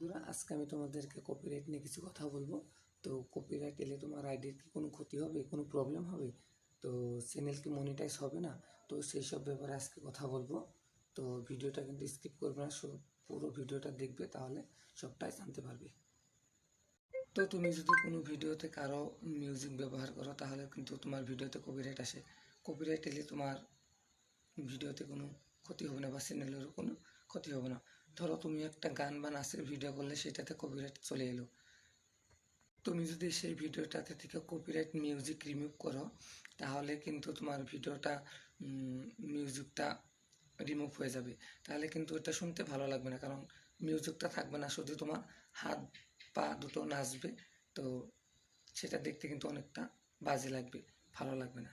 বন্ধুরা, আজকে আমি তোমাদেরকে কপিরাইট নিয়ে কিছু কথা বলব। তো কপিরাইট এলে তোমার আইডির কি কোনো ক্ষতি হবে, কোনো প্রবলেম হবে? তো চ্যানেল কি মনিটাইজ হবে না? তো সেই সব ব্যাপারে আজকে কথা বলব। তো ভিডিওটা কিন্তু স্কিপ করবে না পুরো ভিডিওটা দেখবে, তাহলে সবটাই জানতে পারবে। তো তুমি যদি কোনো ভিডিওতে কারও মিউজিক ব্যবহার করো, তাহলে কিন্তু তোমার ভিডিওতে কপিরাইট আসে। কপিরাইট এলে তোমার ভিডিওতে কোনো ক্ষতি হবে না বা চ্যানেলেরও কোনো ক্ষতি হবে না। ধরো তুমি একটা গান বা নাচের ভিডিও করলে সেটাতে কপিরাইট চলে এলো। তুমি যদি সেই ভিডিওটাতে থেকে কপিরাইট মিউজিক রিমুভ করো তাহলে কিন্তু তোমার ভিডিওটা মিউজিকটা রিমুভ হয়ে যাবে। তাহলে কিন্তু এটা শুনতে ভালো লাগবে না কারণ মিউজিকটা থাকবে না শুধু তোমার হাত পা দুটো নাচবে তো সেটা দেখতে কিন্তু অনেকটা বাজে লাগবে ভালো লাগবে না।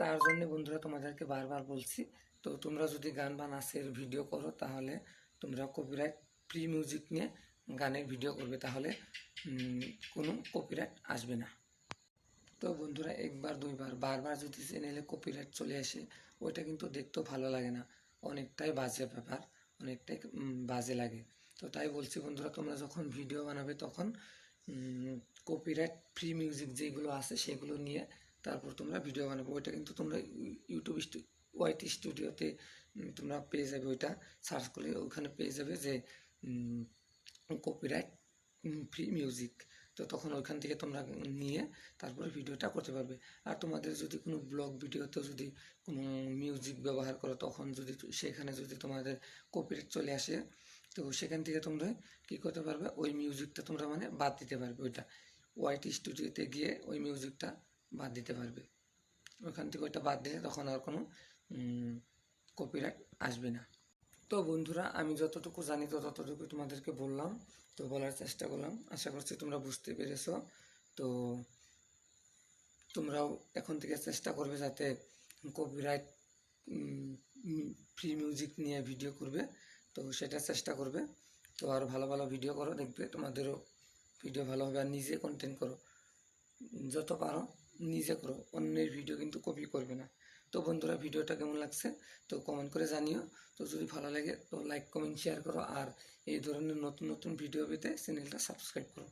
তার জন্য বন্ধুরা তোমাদেরকে বারবার বলছি তো তোমরা যদি গান বা নাচের ভিডিও করো তাহলে তোমরা কপিরাইট ফ্রি মিউজিক নিয়ে গানের ভিডিও করবে, তাহলে কোনো কপিরাইট আসবে না। তো বন্ধুরা, একবার, দুইবার, বারবার যদি চ্যানেলে কপিরাইট চলে আসে, ওইটা কিন্তু দেখতেও ভালো লাগে না। অনেকটাই বাজে ব্যাপার, অনেকটাই বাজে লাগে। তো তাই বলছি বন্ধুরা, তোমরা যখন ভিডিও বানাবে তখন কপিরাইট ফ্রি মিউজিক যেগুলো আছে সেগুলো নিয়ে তারপর তোমরা ভিডিও বানাবে। ওইটা কিন্তু তোমরা ইউটিউব ওয়াইটি স্টুডিওতে তোমরা পেয়ে যাবে ওইটা। সার্চ করলে ওখানে পেয়ে যাবে যে কপিরাইট ফ্রি মিউজিক তো তখন ওইখান থেকে তোমরা নিয়ে তারপরে ভিডিওটা করতে পারবে। আর তোমাদের যদি কোনো ব্লগ ভিডিওতে যদি কোনো মিউজিক ব্যবহার করো, তখন যদি সেখানে যদি তোমাদের কপিরাইট চলে আসে, তো সেখান থেকে তোমরা কী করতে পারবে? ওই মিউজিকটা তোমরা মানে বাদ দিতে পারবে ওইটা। ওয়াইটি স্টুডিওতে গিয়ে ওই মিউজিকটা বাদ দিতে পারবে। ওখান থেকে ওইটা বাদ দিলে তখন আর কোনো কপিরাইট আসবে না। তো বন্ধুরা, আমি যতটুকু জানি তো ততটুকু তোমাদেরকে বললাম। তো বলার চেষ্টা করলাম। আশা করছি তোমরা বুঝতে পেরেছ। তো তোমরাও এখন থেকে চেষ্টা করবে যাতে কপিরাইট ফ্রি মিউজিক নিয়ে ভিডিও করবে। তো সেটা চেষ্টা করবে। তো আরও ভালো ভালো ভিডিও করো, দেখবে তোমাদেরও ভিডিও ভালো হবে। আর নিজে কন্টেন্ট করো। যত পারো, নিজে করো। অন্যের ভিডিও কিন্তু কপি করবে না। তো বন্ধুরা ভিডিওটা কেমন লাগছে তো কমেন্ট করে জানিও। তো যদি ভালো লাগে তো লাইক কমেন্ট শেয়ার করো। আর এই ধরনের নতুন নতুন ভিডিও পেতে চ্যানেলটা সাবস্ক্রাইব করো।